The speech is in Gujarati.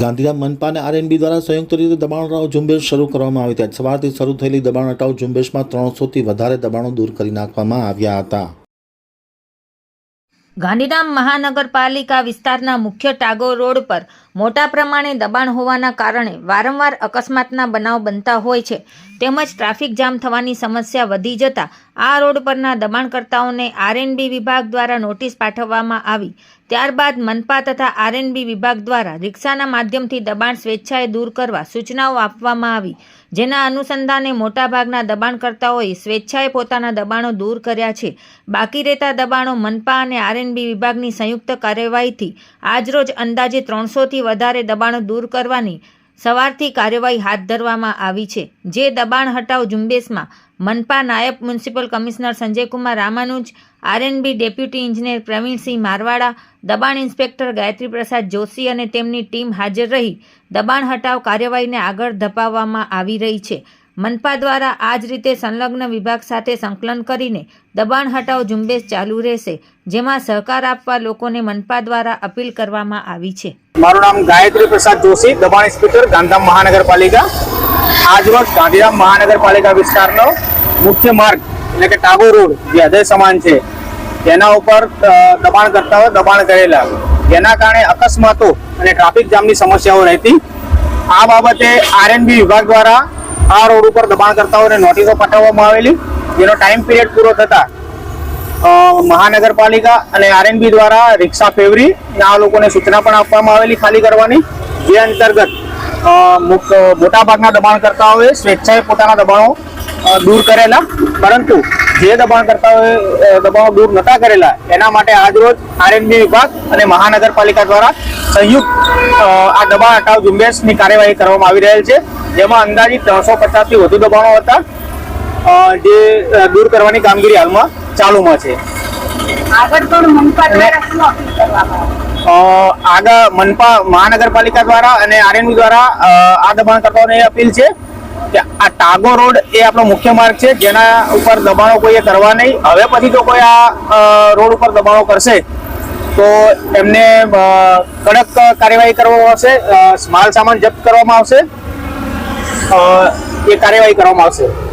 ગાંધીધામ મનપા અને આરએનબી દ્વારા સંયુક્ત રીતે દબાણ હટાવ ઝુંબેશ શરૂ કરવામાં આવી હતી. સવારથી શરૂ થયેલી દબાણ હટાવ ઝુંબેશમાં ત્રણસોથી વધારે દબાણો દૂર કરી નાખવામાં આવ્યા હતા. ગાંધીધામ મહાનગરપાલિકા વિસ્તારના મુખ્ય ટાગોર રોડ પર મોટા પ્રમાણે દબાણ હોવાના કારણે વારંવાર અકસ્માતના બનાવ બનતા હોય છે. તેમજ ટ્રાફિક જામ થવાની સમસ્યા વધી જતા આ રોડ પરના દબાણકર્તાઓને આરએનબી વિભાગ દ્વારા નોટિસ પાઠવવામાં આવી. ત્યારબાદ મનપા તથા આરએનબી વિભાગ દ્વારા રિક્ષાના માધ્યમથી દબાણ સ્વેચ્છાએ દૂર કરવા સૂચનાઓ આપવામાં આવી. જેના અનુસંધાને મોટાભાગના દબાણકર્તાઓએ સ્વેચ્છાએ પોતાના દબાણો દૂર કર્યા છે. બાકી રહેતા દબાણો મનપા અને આરએનબી વિભાગની સંયુક્ત કાર્યવાહીથી આજરોજ અંદાજે ત્રણસોથી વધારે દબાણો દૂર કરવાની સવારથી કાર્યવાહી હાથ ધરવામાં આવી છે. જે દબાણ હટાવ ઝુંબેશમાં મનપા નાયબ municipal commissioner Sanjaykumar Ramanuj, RNB deputy ઇજનેર પ્રવીણસિંહ મારવાડા, દબાણ ઇન્સ્પેક્ટર ગાયત્રી પ્રસાદ જોશી અને તેમની ટીમ હાજર રહી. દબાણ હટાવ કાર્યવાહીને આગળ ધપાવવામાં આવી રહી છે. મનપા દ્વારા આ જ રીતે સંલગ્ન વિભાગ સાથે સંકલન કરીને દબાણ હટાવ ઝુંબેશ ચાલુ રહેશે જેમાં સહકાર આપવા લોકોને મનપા દ્વારા અપીલ કરવામાં આવી છે. મારું નામ ગાયત્રી પ્રસાદ જોશી દબાણ ઇન્સ્પેક્ટર ગાંધીધામ મહાનગરપાલિકા. આજરોજ ગાંધીધામ મહાનગરપાલિકા વિસ્તારનો મુખ્ય માર્ગ એટલે કે ટાગોર રોડ જે હૃદય સમાન છે તેના ઉપર અ, દબાણકર્તાઓ દબાણ કરેલા. જેના કારણે અકસ્માતો અને ટ્રાફિક જામની સમસ્યાઓ રહેતી. આ બાબતે આરએનબી વિભાગ દ્વારા આ રોડ ઉપર દબાણકર્તાઓને નોટિસો પાઠવવામાં આવેલી. જેનો ટાઈમ પિરિયડ પૂરો થતા મહાનગરપાલિકા અને આરએનબી દ્વારા રિક્ષા ફેવરી આ લોકોને સૂચના પણ આપવામાં આવેલી ખાલી કરવાની. જે અંતર્ગત મોટાભાગના દબાણકર્તાઓએ સ્વેચ્છાએ પોતાના દબાણો દૂર કરેલા. પરંતુ જે દબાણકર્તાઓએ દબાણો દૂર નતા કરેલા, એના માટે આજરોજ આરએનબી વિભાગ અને મહાનગરપાલિકા દ્વારા સંયુક્ત આ દબાણ હટાવ ઝુંબેશની કાર્યવાહી કરવામાં આવી રહેલ છે. જેમાં અંદાજિત ત્રણસો પચાસથી વધુ દબાણો હતા જે દૂર કરવાની કામગીરી હાલમાં ચાલુમાં છે. આગળ મનપા મહાનગરપાલિકા દ્વારા અને આરએનબી દ્વારા આ દબાણકર્તાઓને એ અપીલ છે કે આ ટાગો રોડ એ આપણો મુખ્ય માર્ગ છે જેના ઉપર દબાણો કોઈએ કરવા નહીં. હવે પછી જો કોઈ આ રોડ ઉપર દબાણો કરશે તો એમને કડક કાર્યવાહી કરવામાં આવશે માલ સામાન જપ્ત કરવામાં આવશે. એ કાર્યવાહી કરવામાં આવશે.